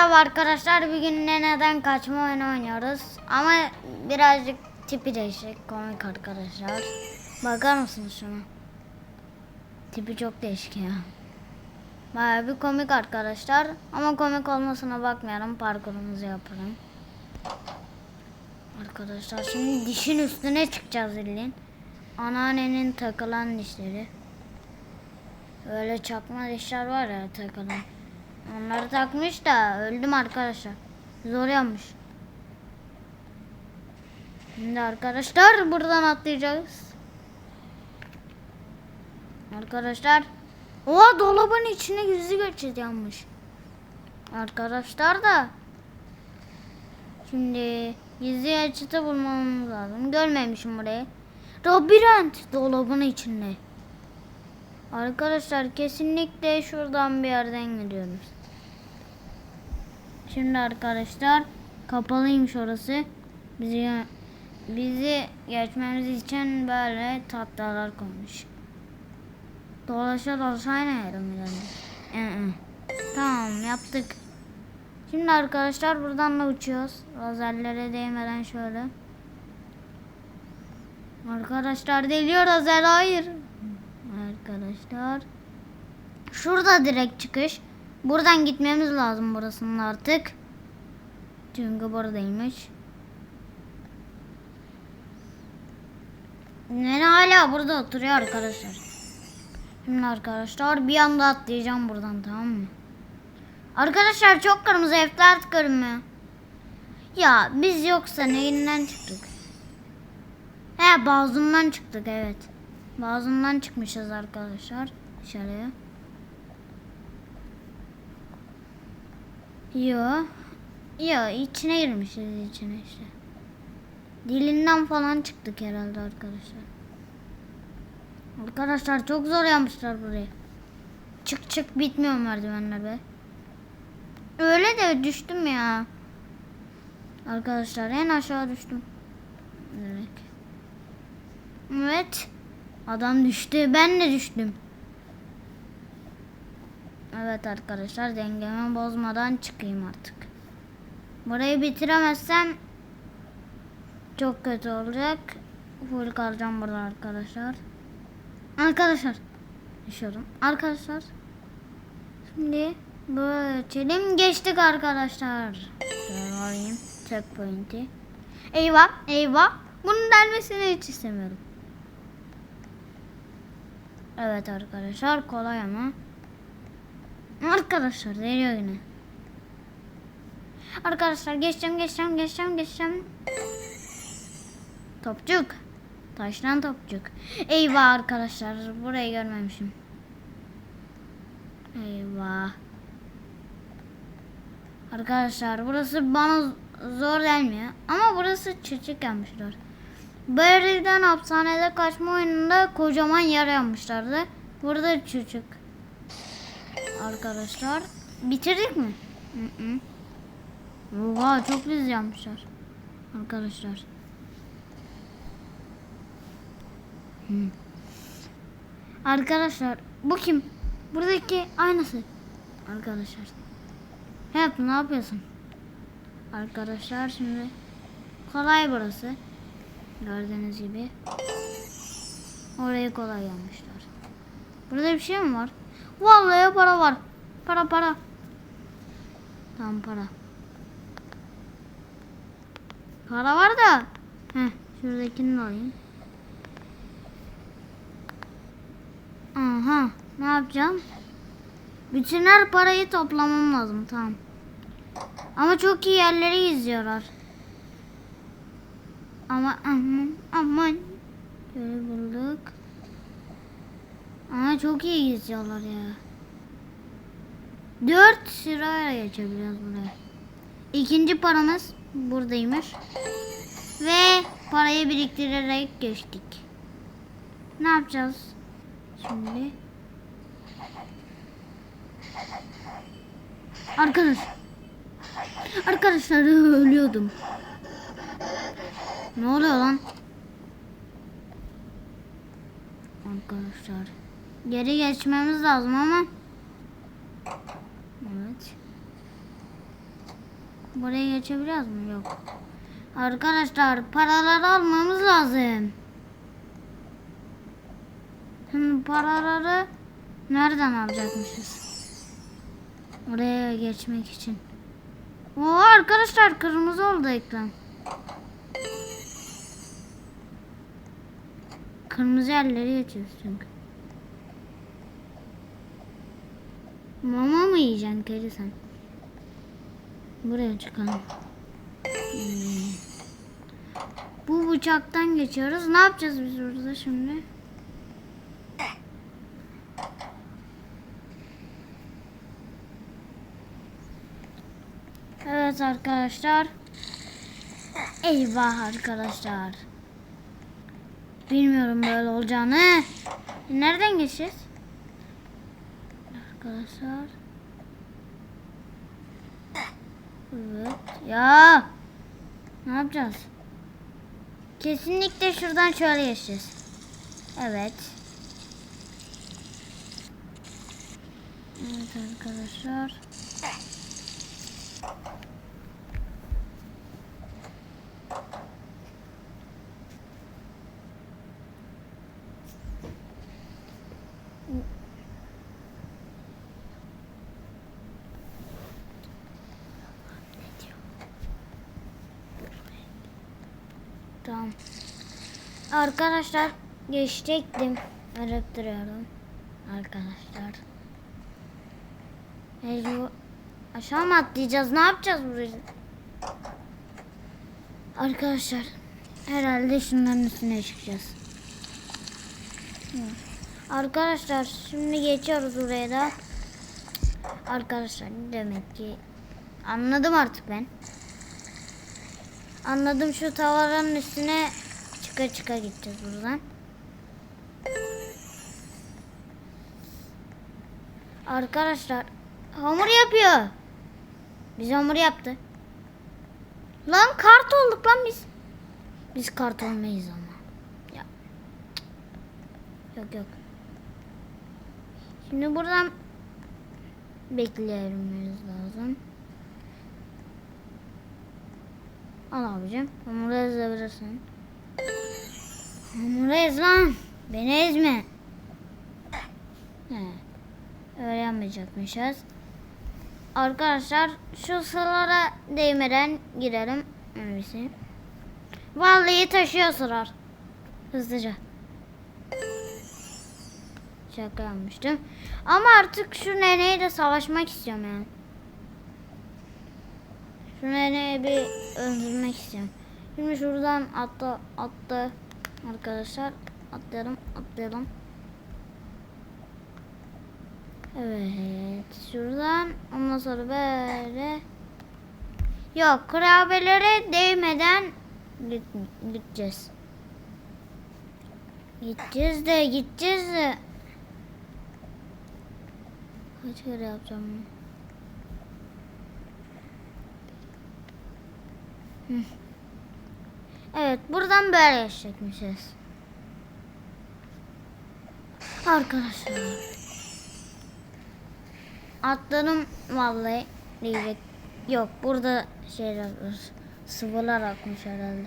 Merhaba arkadaşlar. Bugün neden kaçma oyunu oynuyoruz. Ama birazcık tipi değişik. Komik arkadaşlar. Bakar mısınız şuna? Tipi çok değişik ya. Baya bir komik arkadaşlar. Ama komik olmasına bakmayalım. Parkurumuzu yapalım. Arkadaşlar şimdi dişin üstüne çıkacağız illin. Anneannenin takılan dişleri. Öyle çakma dişler var ya takılan. Onları takmış da öldüm arkadaşlar. Zor yanmış. Şimdi arkadaşlar buradan atlayacağız. Arkadaşlar. Oha dolabın içine gizli geçit yanmış. Arkadaşlar da. Şimdi gizli geçiti bulmamız lazım. Görmemişim burayı. Labirent dolabın içinde. Arkadaşlar kesinlikle şuradan bir yerden gidiyoruz. Şimdi arkadaşlar kapalıymış orası. Bizi bizi geçmemiz için böyle tatlılar koymuş. Dolaşa dolaşa aynı yere mi? Hı hı. Tamam yaptık. Şimdi arkadaşlar buradan da uçuyoruz. Lazerlere değmeden şöyle. Arkadaşlar deliyor lazer hayır. Arkadaşlar. Şurada direkt çıkış. Buradan gitmemiz lazım burasının artık. Çünkü buradaymış. Nene hala burada oturuyor arkadaşlar. Şimdi arkadaşlar bir anda atlayacağım buradan tamam mı? Arkadaşlar çok kırmızı F'ler görünmüyor. Ya biz yoksa neyinden çıktık? He bazımdan çıktık evet. Bazımdan çıkmışız arkadaşlar. Dışarıya. Yo. Yo içine girmişiz içine işte. Dilinden falan çıktık herhalde arkadaşlar. Arkadaşlar çok zor yapmışlar burayı. Çık çık bitmiyor merdivenler be. Öyle de düştüm ya. Arkadaşlar en aşağı düştüm. Direkt. Evet. Adam düştü. Ben de düştüm. Evet arkadaşlar dengemi bozmadan çıkayım artık. Burayı bitiremezsem çok kötü olacak. Full kalacağım burada arkadaşlar. Arkadaşlar. Düşüyorum. Arkadaşlar. Şimdi böyle çelim geçtik arkadaşlar. Şöyle alayım. Checkpoint'i. Eyvah eyvah. Bunun delmesini hiç istemiyorum. Evet arkadaşlar kolay ama. Arkadaşlar deliyor yine. Arkadaşlar geçeceğim geçeceğim geçeceğim geçeceğim. Topçuk. Taşlan topçuk. Eyvah arkadaşlar burayı görmemişim. Eyvah. Arkadaşlar burası bana zor gelmiyor. Ama burası çiçek yapmışlar. Barry'den hapishanede kaçma oyununda kocaman yer yapmışlardı. Burada çocuk. Arkadaşlar bitirdik mi? Hı hı. Oha çok güzel yapmışlar. Arkadaşlar. Hı. Arkadaşlar bu kim? Buradaki aynısı. Arkadaşlar. Hep ne yapıyorsun? Arkadaşlar şimdi kolay burası. Gördüğünüz gibi. Orayı kolay yapmışlar. Burada bir şey mi var? Vallahi para var. Para para. Tamam para. Para var da. Heh, şuradakini alayım. Aha, ne yapacağım? Bütün her parayı toplamam lazım, tamam. Ama çok iyi yerleri izliyorlar. Ama aman aman. Şöyle bulduk. Ama çok iyi geziyorlar ya. Dört sıraya geçebiliyoruz buraya. İkinci paramız buradaymış. Ve parayı biriktirerek geçtik. Ne yapacağız şimdi? Arkadaş. Arkadaşlar ölüyordum. Ne oluyor lan? Arkadaşlar. Geri geçmemiz lazım ama. Evet. Buraya geçebiliyoruz mu? Yok. Arkadaşlar paraları almamız lazım. Şimdi paraları nereden alacakmışız? Oraya geçmek için. Oo arkadaşlar kırmızı oldu ekran. Kırmızı yerleri geçiyoruz çünkü. Mama mı yiyeceksin kedi sen? Buraya çıkalım. Hmm. Bu bıçaktan geçiyoruz. Ne yapacağız biz burada şimdi? Evet arkadaşlar. Eyvah arkadaşlar. Bilmiyorum böyle olacağını. Nereden geçeceğiz? Arkadaşlar. Evet. Ya. Ne yapacağız? Kesinlikle şuradan şöyle geçeceğiz. Evet. Evet arkadaşlar. Tamam. Arkadaşlar geçecektim. Arıp duruyorum. Arkadaşlar. Mecbur. Aşağı mı atlayacağız? Ne yapacağız burayı? Arkadaşlar. Herhalde şunların üstüne çıkacağız. Arkadaşlar şimdi geçiyoruz buraya da. Arkadaşlar demek ki anladım artık ben. Anladım şu tavanın üstüne çıka çıka gideceğiz buradan. Arkadaşlar hamur yapıyor. Biz hamur yaptı. Lan kart olduk lan biz. Biz kart olmayız ama. Ya. Yok yok. Şimdi buradan beklememiz lazım. Al abicim. Hamuru ezebilirsin. Hamuru ez lan. Beni ezme. He. Öyle yapmayacakmışız. Arkadaşlar şu sıralara değmeden girelim. Öyleyse. Vallahi taşıyor sırar. Hızlıca. Şaka yapmıştım. Ama artık şu neneyle savaşmak istiyorum yani. Şu neneyi bir öldürmek istiyorum. Şimdi şuradan atla atla arkadaşlar. Atlayalım atlayalım. Evet şuradan ondan sonra böyle Yok kurabiyelere değmeden gideceğiz. Gideceğiz de gideceğiz de Kaç kere yapacağım bunu? Evet buradan böyle yaşayacakmışız. Arkadaşlar. Atlarım vallahi diyecek. Yok burada şeyler var. Sıvılar akmış herhalde.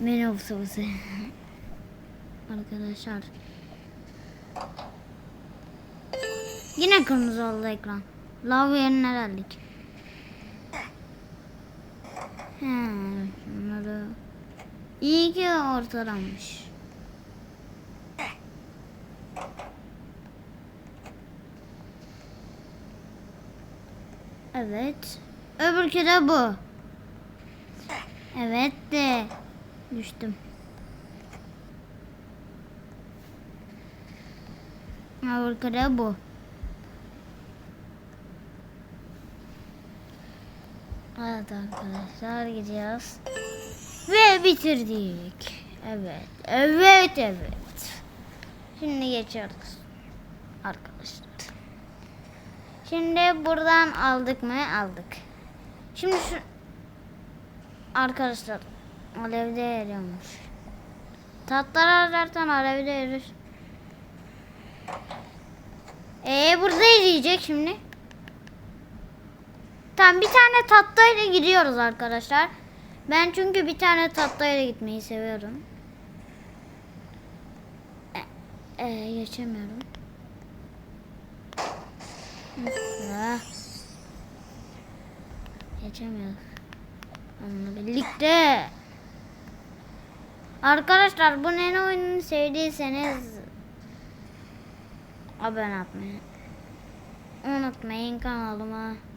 Menü sıvısı. Arkadaşlar. Yine kırmızı oldu ekran. Lav yerine geldik. He, şunları. İyi ki ortalanmış. Evet. Öbürkü de bu. Evet de. Düştüm. Öbürkü de bu. Evet arkadaşlar gidiyoruz. Ve bitirdik. Evet. Evet evet. Şimdi geçiyoruz. Arkadaşlar. Şimdi buradan aldık mı? Aldık. Şimdi şu arkadaşlar alevde eriyormuş. Tatlar zaten alevde erir. Ee burada eriyecek şimdi. Tamam bir tane tatlıyla gidiyoruz arkadaşlar. Ben çünkü bir tane tatlıyla gitmeyi seviyorum. E, e, geçemiyorum. Ah. Geçemiyoruz. Onunla birlikte. Arkadaşlar bu ne oyununu sevdiyseniz abone olmayı unutmayın kanalıma.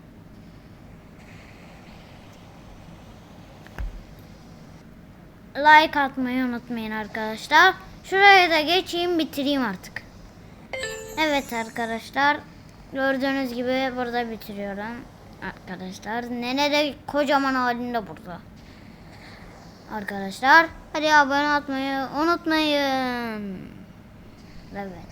Like atmayı unutmayın arkadaşlar. Şuraya da geçeyim bitireyim artık. Evet arkadaşlar. Gördüğünüz gibi burada bitiriyorum. Arkadaşlar. Nene de kocaman halinde burada. Arkadaşlar. Hadi abone olmayı unutmayın. Evet.